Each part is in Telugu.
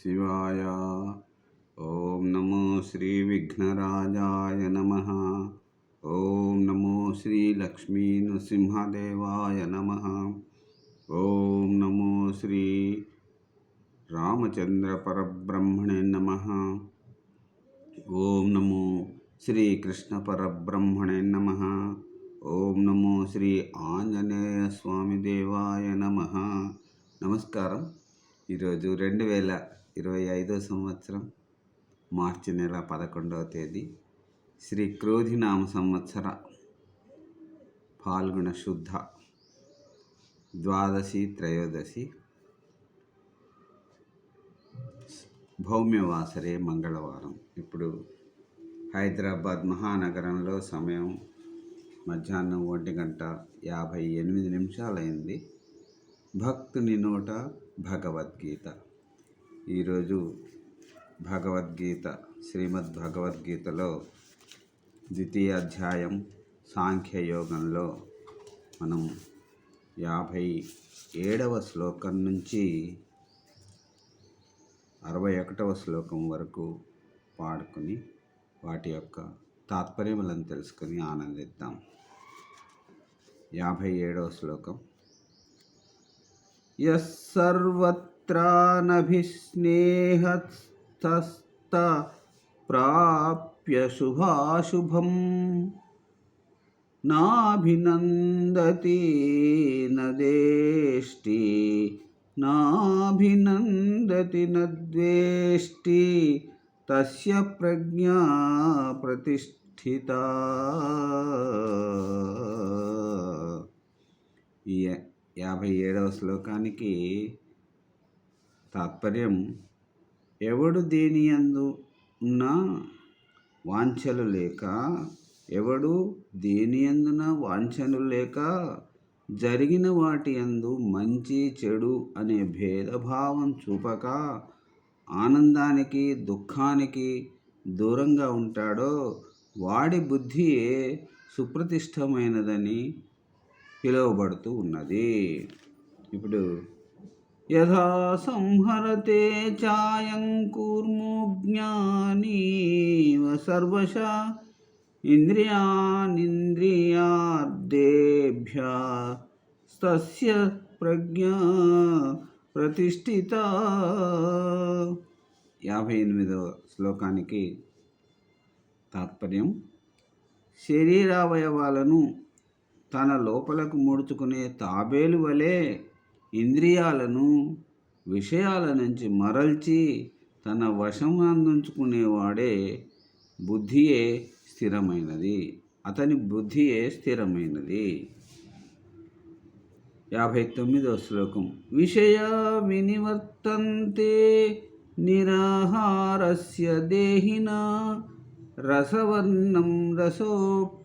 శివాయ ఓం నమో శ్రీ విఘ్నరాజాయ నమ ఓం నమో శ్రీ లక్ష్మీ నృసింహదేవాయ నమ ఓం నమో శ్రీ రామచంద్ర పరబ్రహ్మణే నమ ఓం నమో శ్రీకృష్ణ పరబ్రహ్మణే నమ ఓం నమో శ్రీ ఆంజనేయ స్వామి దేవాయ నమ నమస్కారం ఈరోజు రెండు వేల ఇరవై ఐదో సంవత్సరం మార్చి నెల పదకొండవ తేదీ. శ్రీ క్రోధినామ సంవత్సర పాల్గొన శుద్ధ ద్వాదశి త్రయోదశి భౌమ్యవాసరే మంగళవారం. ఇప్పుడు హైదరాబాద్ మహానగరంలో సమయం మధ్యాహ్నం ఒంటి గంట యాభై ఎనిమిది నిమిషాలైంది. భక్తుని నోట భగవద్గీత. ఈరోజు భగవద్గీత శ్రీమద్ భగవద్గీతలో ద్వితీయ అధ్యాయం సాంఖ్యయోగంలో మనం యాభై ఏడవ శ్లోకం నుంచి అరవై ఒకటవ శ్లోకం వరకు పాడుకొని వాటి యొక్క తాత్పర్యములను తెలుసుకొని ఆనందిద్దాం. యాభై ఏడవ శ్లోకం. यस्सर्वत्रानभिस्नेहस्तस्त प्राप्य शुभाशुभम्। न देष्टि नाभिनन्दति न द्वेष्टि तस्य प्रज्ञा प्रतिष्ठिता। యాభై ఏడవ శ్లోకానికి తాత్పర్యం ఎవడు దేని అందు ఉన్న వాంఛలు లేక ఎవడు దేని అందున వాంఛలు లేక జరిగిన వాటి అందు మంచి చెడు అనే భేదభావం చూపక ఆనందానికి దుఃఖానికి దూరంగా ఉంటాడో వాడి బుద్ధియే సుప్రతిష్టమైనదని పిలువబడుతూ ఉన్నది. ఇప్పుడు యథా సంహరతే ఛాయం కూర్మో జ్ఞానీవ సర్వశ ఇంద్రియానింద్రియార్థేభ్య తస్య ప్రజ్ఞా ప్రతిష్ఠిత. యాభై ఎనిమిదవ శ్లోకానికి తాత్పర్యం శరీరావయవాలను తన లోపలకు ముడుచుకునే తాబేలు వలె ఇంద్రియాలను విషయాల నుంచి మరల్చి తన వశం అందించుకునేవాడే బుద్ధియే స్థిరమైనది. అతని బుద్ధియే స్థిరమైనది. యాభై తొమ్మిదవ శ్లోకం. విషయ వినివర్తంతే నిరాహారస్య దేహిన రసవర్ణం రసోప్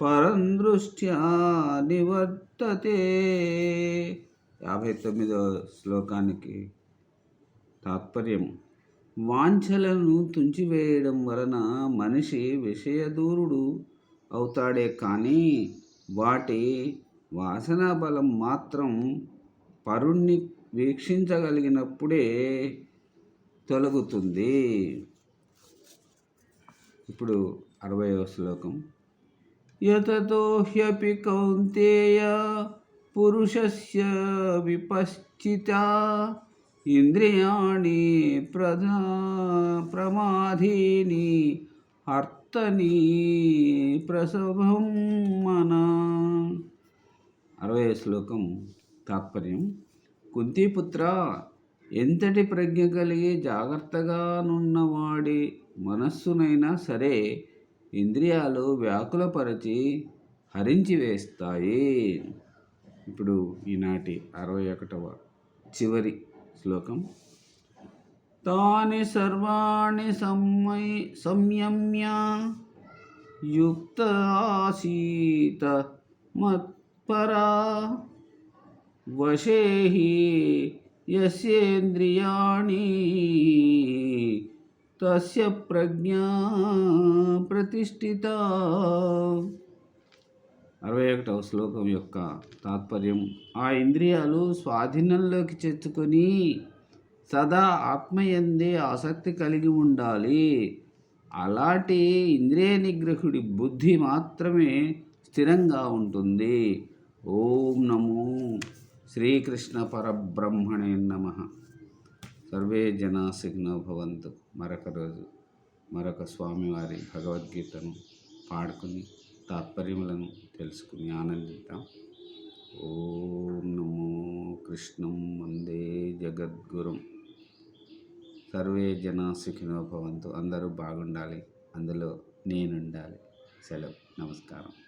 పరం దృష్ట్యా నివర్తతే యాభై తొమ్మిదవ శ్లోకానికి తాత్పర్యం. వాంఛలను తుంచివేయడం వలన మనిషి విషయదూరుడు అవుతాడే కానీ వాటి వాసనా బలం మాత్రం పరుణ్ణి వీక్షించగలిగినప్పుడే తొలగుతుంది. ఇప్పుడు అరవయవ శ్లోకం. యతతో హ్యపి కౌంతేయ పురుషస్య విపశ్చిత ఇంద్రియాణి ప్రధా ప్రమాధీని అర్థని ప్రసభం మన. అరవై శ్లోకం. తాత్పర్యం. కుంతిపుత్ర ఎంతటి ప్రజ్ఞ కలిగి జాగ్రత్తగానున్నవాడి మనస్సునైనా సరే ఇంద్రియాలు వ్యాకులపరిచి హరించి వేస్తాయి. ఇప్పుడు ఈనాటి అరవై ఒకటవ చివరి శ్లోకం. తాని సర్వాణి సమ్మై సంయమ్య యుక్త ఆసీత మత్పరా వశేహి యస్యేంద్రియాణి తస్య ప్రజ్ఞా ప్రతిష్ఠిత అరవై ఒకటవ శ్లోకం యొక్క తాత్పర్యం ఆ ఇంద్రియాలు స్వాధీనంలోకి తెచ్చుకొని సదా ఆత్మయందే ఆసక్తి కలిగి ఉండాలి. అలాంటి ఇంద్రియ నిగ్రహుడి బుద్ధి మాత్రమే స్థిరంగా ఉంటుంది. ఓం నమో శ్రీకృష్ణ పరబ్రహ్మణే నమ. సర్వే జనాసిగ్నో భవంతు. మరొక రోజు మరొక స్వామివారి భగవద్గీతను పాడుకుని తాత్పర్యములను తెలుసుకుని ఆనందిద్దాం. ఓం నమో కృష్ణం వందే జగద్గురం. సర్వే జనాసుఖినో భవంతు. అందరూ బాగుండాలి. అందులో నేనుండాలి. సెలవు. నమస్కారం.